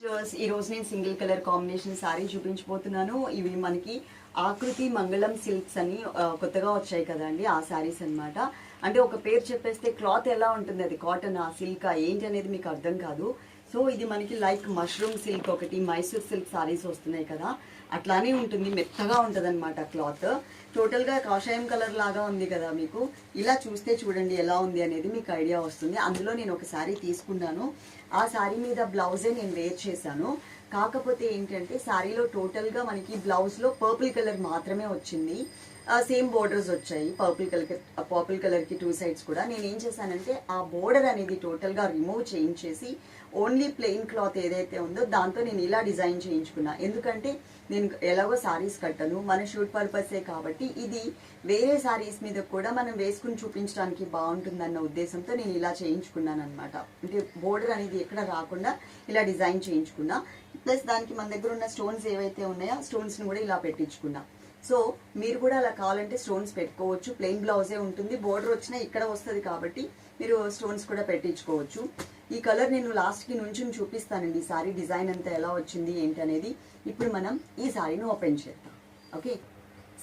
ఈ రోజు నేను సింగిల్ కలర్ కాంబినేషన్ సారీ చూపించబోతున్నాను. ఇవి మనకి ఆకృతి మంగళం సిల్క్స్ అని కొత్తగా వచ్చాయి కదండి ఆ సారీస్ అన్నమాట. అంటే ఒక పేరు చెప్పేస్తే క్లాత్ ఎలా ఉంటుంది? అది కాటన్ ఆ సిల్క్ ఏంటి అనేది మీకు అర్థం కాదు. సో ఇది మనకి లైక్ మష్రూమ్ సిల్క్ ఒకటి మైసూర్ సిల్క్ సారీస్ వస్తున్నాయి కదా. అట్లానే ఉంటుంది మెత్తగా ఉంటుంది అనమాట క్లాత్ టోటల్గా కాషాయం కలర్ లాగా ఉంది కదా మీకు. ఇలా చూస్తే చూడండి ఎలా ఉంది అనేది మీకు ఐడియా వస్తుంది. అందులో నేను ఒక శారీ తీసుకున్నాను. ఆ శారీ మీద బ్లౌజే నేను వేర్ చేశాను. కాకపోతే ఏంటంటే శారీలో టోటల్గా మనకి బ్లౌజ్లో పర్పుల్ కలర్ మాత్రమే వచ్చింది. సేమ్ బోర్డర్స్ వచ్చాయి. పర్పుల్ కలర్ పర్పుల్ కలర్కి టూ సైడ్స్ కూడా. నేను ఏం చేశానంటే ఆ బోర్డర్ అనేది టోటల్గా రిమూవ్ చేయించేసి ఓన్లీ ప్లెయిన్ క్లాత్ ఏదైతే ఉందో దాంతో నేను ఇలా డిజైన్ చేయించుకున్నా. ఎందుకంటే నేను ఎలాగో సారీస్ కట్టను. మన షూట్ పర్పసే కాబట్టి ఇది వేరే సారీస్ మీద కూడా మనం వేసుకుని చూపించడానికి బాగుంటుందన్న ఉద్దేశంతో నేను ఇలా చేయించుకున్నాను అనమాట అంటే బోర్డర్ అనేది ఎక్కడ రాకుండా ఇలా డిజైన్ చేయించుకున్నా. ప్లస్ దానికి మన దగ్గర ఉన్న స్టోన్స్ ఏవైతే ఉన్నాయో స్టోన్స్ని కూడా ఇలా పెట్టించుకున్నా. సో మీరు కూడా అలా కావాలంటే స్టోన్స్ పెట్టుకోవచ్చు. ప్లెయిన్ బ్లౌజే ఉంటుంది. బోర్డర్ వచ్చినా ఇక్కడ వస్తుంది కాబట్టి మీరు స్టోన్స్ కూడా పెట్టించుకోవచ్చు. ఈ కలర్ నేను లాస్ట్కి నుంచి చూపిస్తానండి. ఈ సారీ డిజైన్ అంతా ఎలా వచ్చింది ఏంటి అనేది. ఇప్పుడు మనం ఈ సారీని ఓపెన్ చేద్దాం. ఓకే?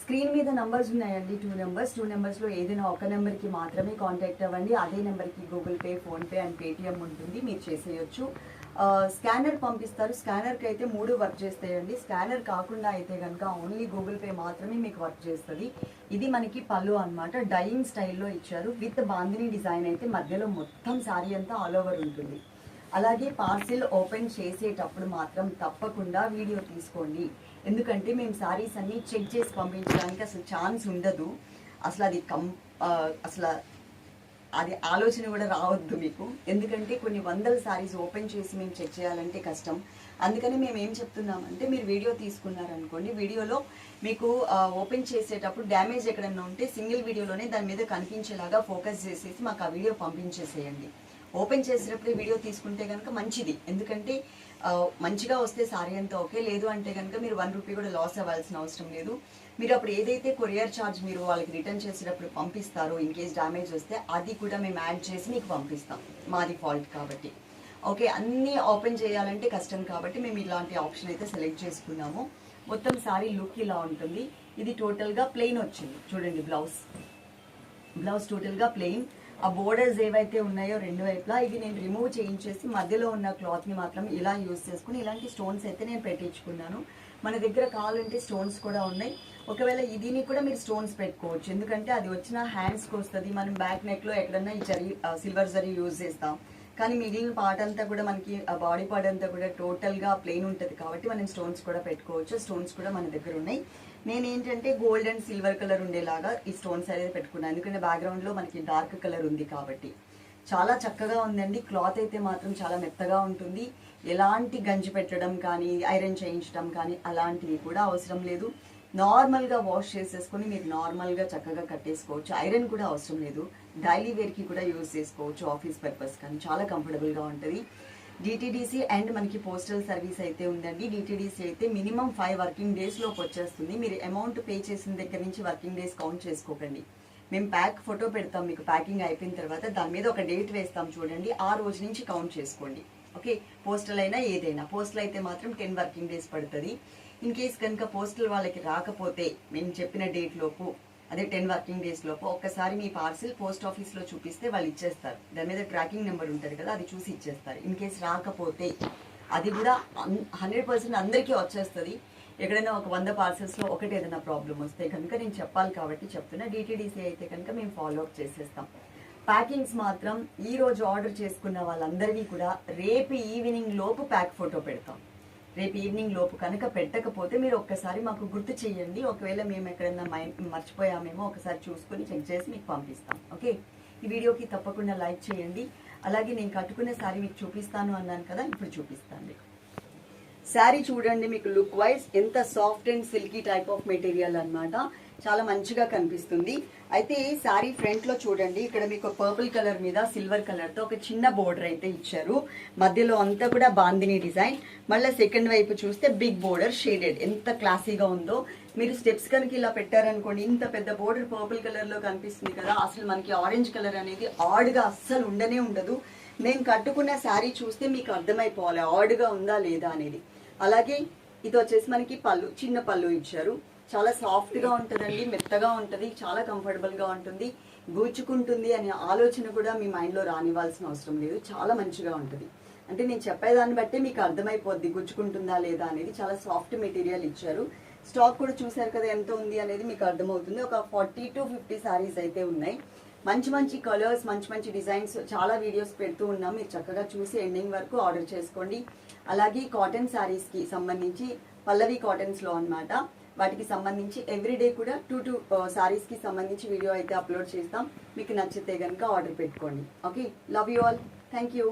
స్క్రీన్ మీద నంబర్స్ ఉన్నాయండి. Two numbers. టూ నెంబర్స్లో ఏదైనా ఒక నెంబర్కి మాత్రమే కాంటాక్ట్ అవ్వండి. అదే నెంబర్కి Google pay PhonePe and Paytm ఉంటుంది. మీరు చేసేయచ్చు. స్కానర్ పంపిస్తారు. స్కానర్కి అయితే మూడు వర్క్ చేస్తాయండి. స్కానర్ కాకుండా అయితే కనుక ఓన్లీ గూగుల్ పే మాత్రమే మీకు వర్క్ చేస్తుంది. ఇది మనకి పళ్ళు అన్నమాట. డైయింగ్ స్టైల్లో ఇచ్చారు. విత్ బాందిని డిజైన్ అయితే మధ్యలో మొత్తం శారీ అంతా ఆల్ ఓవర్ ఉంటుంది. అలాగే పార్సిల్ ఓపెన్ చేసేటప్పుడు మాత్రం తప్పకుండా వీడియో తీసుకోండి. ఎందుకంటే మేము శారీస్ అన్నీ చెక్ చేసి పంపించడానికి అసలు ఛాన్స్ ఉండదు. అసలు అది కం అసలు అది ఆలోచన కూడా రావద్దు మీకు. ఎందుకంటే కొన్ని వందల సారీస్ ఓపెన్ చేసి మేము చెక్ చేయాలంటే కష్టం. అందుకని మేము ఏం చెప్తున్నామంటే మీరు వీడియో తీసుకున్నారనుకోండి వీడియోలో మీకు ఓపెన్ చేసేటప్పుడు డ్యామేజ్ ఎక్కడన్నా ఉంటే సింగిల్ వీడియోలోనే దాని మీద కనిపించేలాగా ఫోకస్ చేసేసి మాకు ఆ వీడియో పంపించేసేయండి. ఓపెన్ చేసినప్పుడు వీడియో తీసుకుంటే కనుక మంచిది. ఎందుకంటే మంచిగా వస్తే సారీ అంతా ఓకే లేదు అంటే కనుక మీరు వన్ రూపీ కూడా లాస్ అవ్వాల్సిన అవసరం లేదు. మీరు అప్పుడు ఏదైతే కొరియర్ ఛార్జ్ మీరు వాళ్ళకి రిటర్న్ చేసేటప్పుడు పంపిస్తారో ఇన్ కేస్ డ్యామేజ్ వస్తే అది కూడా మేము యాడ్ చేసి మీకు పంపిస్తాం. మాది ఫాల్ట్ కాబట్టి. ఓకే అన్నీ ఓపెన్ చేయాలంటే కష్టం కాబట్టి మేము ఇలాంటి ఆప్షన్ అయితే సెలెక్ట్ చేసుకున్నాము. మొత్తం సారీ లుక్ ఇలా ఉంటుంది. ఇది టోటల్గా ప్లెయిన్ వచ్చింది. చూడండి బ్లౌజ్. బ్లౌజ్ టోటల్గా ప్లెయిన్. ఆ బోర్డర్స్ ఏవైతే ఉన్నాయో రెండు వైపులా ఇవి నేను రిమూవ్ చేయించేసి మధ్యలో ఉన్న క్లాత్ని మాత్రం ఇలా యూస్ చేసుకుని ఇలాంటి స్టోన్స్ అయితే నేను పెట్టించుకున్నాను. మన దగ్గర కావాలంటే స్టోన్స్ కూడా ఉన్నాయి. ఒకవేళ ఇదిని కూడా మీరు స్టోన్స్ పెట్టుకోవచ్చు. ఎందుకంటే అది వచ్చిన హ్యాండ్స్కి వస్తుంది. మనం బ్యాక్ నెక్లో ఎక్కడన్నా ఈ జరీ సిల్వర్ జరీ యూజ్ చేస్తాం. కానీ మిగిలిన పార్ట్ అంతా కూడా మనకి ఆ బాడీ పార్ట్ అంతా కూడా టోటల్గా ప్లెయిన్ ఉంటుంది. కాబట్టి మనం స్టోన్స్ కూడా పెట్టుకోవచ్చు. స్టోన్స్ కూడా మన దగ్గర ఉన్నాయి. నేను ఏంటంటే గోల్డ్ అండ్ సిల్వర్ కలర్ ఉండేలాగా ఈ స్టోన్స్ అనేది పెట్టుకున్నాను. ఎందుకంటే బ్యాక్గ్రౌండ్లో మనకి డార్క్ కలర్ ఉంది కాబట్టి. చాలా చక్కగా ఉందండి. క్లాత్ అయితే మాత్రం చాలా మెత్తగా ఉంటుంది. ఎలాంటి గంజి పెట్టడం కానీ ఐరన్ చేయించడం కానీ అలాంటివి కూడా అవసరం లేదు. నార్మల్గా వాష్ చేసేసుకొని మీరు నార్మల్గా చక్కగా కట్టేసుకోవచ్చు. ఐరన్ కూడా అవసరం లేదు. డైలీ వేర్కి కూడా యూజ్ చేసుకోవచ్చు ఆఫీస్ పర్పస్ కానీ చాలా కంఫర్టబుల్గా ఉంటుంది. డిటీడీసీ అండ్ మనకి పోస్టల్ సర్వీస్ అయితే ఉందండి. డిటీడీసీ అయితే మినిమం ఫైవ్ వర్కింగ్ డేస్లోకి వచ్చేస్తుంది. మీరు అమౌంట్ పే చేసిన దగ్గర నుంచి వర్కింగ్ డేస్ కౌంట్ చేసుకోకండి. మేము ప్యాక్ ఫోటో పెడతాం. మీకు ప్యాకింగ్ అయిపోయిన తర్వాత దాని మీద ఒక డేట్ వేస్తాం చూడండి. ఆ రోజు నుంచి కౌంట్ చేసుకోండి. ఓకే పోస్టల్ అయినా ఏదైనా. పోస్టల్ అయితే మాత్రం టెన్ వర్కింగ్ డేస్ పడుతుంది. ఇన్ కేస్ కనుక పోస్టల్ వాళ్ళకి రాకపోతే మేము చెప్పిన డేట్ లోపు అదే టెన్ వర్కింగ్ డేస్ లోపు ఒక్కసారి మీ పార్సిల్ పోస్ట్ ఆఫీస్లో చూపిస్తే వాళ్ళు ఇచ్చేస్తారు. దాని మీద ట్రాకింగ్ నెంబర్ ఉంటుంది కదా అది చూసి ఇచ్చేస్తారు. ఇన్ కేస్ రాకపోతే అది కూడా హండ్రెడ్ పర్సెంట్ అందరికీ వచ్చేస్తుంది. ఎక్కడైనా ఒక వంద పార్సల్స్లో ఒకటి ఏదైనా ప్రాబ్లం వస్తే కనుక నేను చెప్పాలి కాబట్టి చెప్తున్నా. డిటీడీసీ అయితే కనుక మేము ఫాలో అప్ చేసేస్తాం. ప్యాకింగ్స్ మాత్రం ఈ రోజు ఆర్డర్ చేసుకున్న వాళ్ళందరివి కూడా రేపు ఈవినింగ్ లోపు ప్యాక్ ఫోటో పెడతాం. రేపు ఈవినింగ్ లోపు కనుక పెట్టకపోతే మీరు ఒక్కసారి మాకు గుర్తు చేయండి. ఒకవేళ మేము ఎక్కడైనా మైండ్ మర్చిపోయామేమో ఒకసారి చూసుకొని చెక్ చేసి మీకు పంపిస్తాం. ఓకే? ఈ వీడియోకి తప్పకుండా లైక్ చేయండి. అలాగే నేను కట్టుకునే శారీ మీకు చూపిస్తాను అన్నాను కదా ఇప్పుడు చూపిస్తాను మీకు. శారీ చూడండి మీకు లుక్ వైజ్ ఎంత soft and silky type of material అన్నమాట. చాలా మంచిగా కనిపిస్తుంది. అయితే శారీ ఫ్రంట్లో చూడండి ఇక్కడ మీకు పర్పుల్ కలర్ మీద సిల్వర్ కలర్తో ఒక చిన్న బోర్డర్ అయితే ఇచ్చారు. మధ్యలో అంతా కూడా బాందిని డిజైన్ మళ్ళీ సెకండ్ వైపు చూస్తే బిగ్ బోర్డర్ షేడెడ్ ఎంత క్లాసీగా ఉందో. మీరు స్టెప్స్ కనుక ఇలా పెట్టారనుకోండి ఇంత పెద్ద బోర్డర్ పర్పుల్ కలర్లో కనిపిస్తుంది కదా. అసలు మనకి ఆరెంజ్ కలర్ అనేది ఆడ్గా అస్సలు ఉండనే ఉండదు. నేను కట్టుకున్న శారీ చూస్తే మీకు అర్థమైపోవాలి ఆడ్గా ఉందా లేదా అనేది. అలాగే ఇది వచ్చేసి మనకి పళ్ళు చిన్న పళ్ళు ఇచ్చారు. చాలా సాఫ్ట్గా ఉంటుందండి మెత్తగా ఉంటుంది చాలా కంఫర్టబుల్గా ఉంటుంది. గూచుకుంటుంది అనే ఆలోచన కూడా మీ మైండ్లో రానివ్వాల్సిన అవసరం లేదు. చాలా మంచిగా ఉంటుంది. అంటే నేను చెప్పేదాన్ని బట్టే మీకు అర్థమైపోద్ది గుచ్చుకుంటుందా లేదా అనేది. చాలా సాఫ్ట్ మెటీరియల్ ఇచ్చారు. స్టాక్ కూడా చూసారు కదా ఎంత ఉంది అనేది మీకు అర్థమవుతుంది. ఒక ఫార్టీ టు ఫిఫ్టీ సారీస్ అయితే ఉన్నాయి. మంచి మంచి కలర్స్ మంచి మంచి డిజైన్స్ చాలా వీడియోస్ పెడుతూ ఉన్నాం. మీరు చక్కగా చూసి ఎండింగ్ వరకు ఆర్డర్ చేసుకోండి. అలాగే కాటన్ శారీస్కి సంబంధించి పల్లవి కాటన్స్లో అన్నమాట. వాటికి సంబంధించి ఎవ్రీడే కూడా టూ టూ శారీస్కి సంబంధించి వీడియో అయితే అప్లోడ్ చేస్తాం. మీకు నచ్చితే కనుక ఆర్డర్ పెట్టుకోండి. Okay love you all thank you